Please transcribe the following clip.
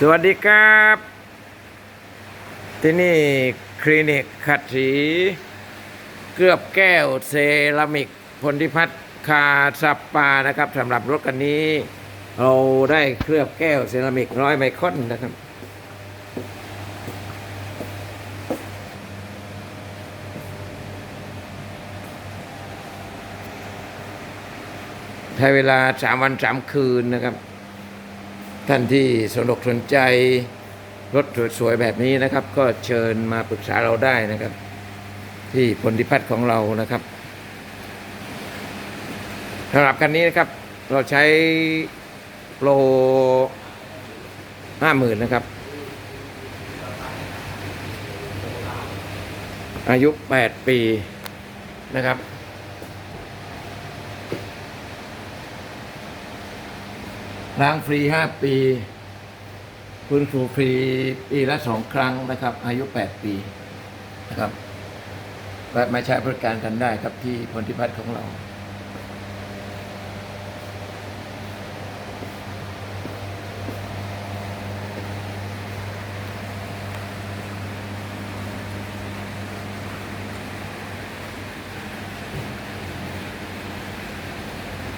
สวัสดีครับ ที่นี่คลินิกขัดสีเกือบแก้วเซรามิกพลทิพัฒน์คาสับปานะครับสำหรับรถคันนี้ เราได้เคลือบแก้วเซรามิกร้อยไมครอนนะครับ ใช้เวลาสามวันสามคืนนะครับ ท่านที่สนอกสนใจรถสวยๆแบบนี้นะครับ ก็เชิญมาปรึกษาเราได้นะครับ ที่ผลทิพัฒน์ของเรานะครับสำหรับคันนี้นะครับ เราใช้โปรห้าหมื่นนะครับ อายุแปดปีนะครับ ล้างฟรีห้าปีคุณครูฟรีปีละสองครั้งนะครับ อายุแปดปีนะครับและมาใช้บริการกันได้ครับที่พลทิพัฒน์ของเรา